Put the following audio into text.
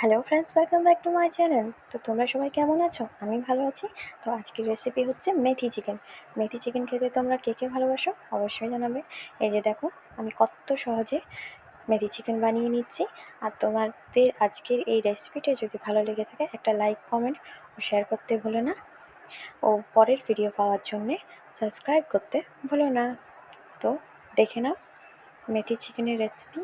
Hello friends welcome back to my channel তো তোমরা সবাই কেমন আছো? আমি ভালো আছি। তো আজকের রেসিপি হচ্ছে মেথি চিকেন মেথি চিকেন খেতে তোমরা কে কে ভালোবাসো? অবশ্যই জানাবে। এই যে দেখো, আমি কত সহজে মেথি চিকেন বানিয়ে নিচ্ছি। আর তোমাদের আজকের এই রেসিপিটা যদি ভালো লেগে থাকে, একটা লাইক কমেন্ট ও শেয়ার করতে ভুলো না। ও পরের ভিডিও পাওয়ার জন্যে সাবস্ক্রাইব করতে ভুলো না। তো দেখে নাও, মেথি চিকেনের রেসিপি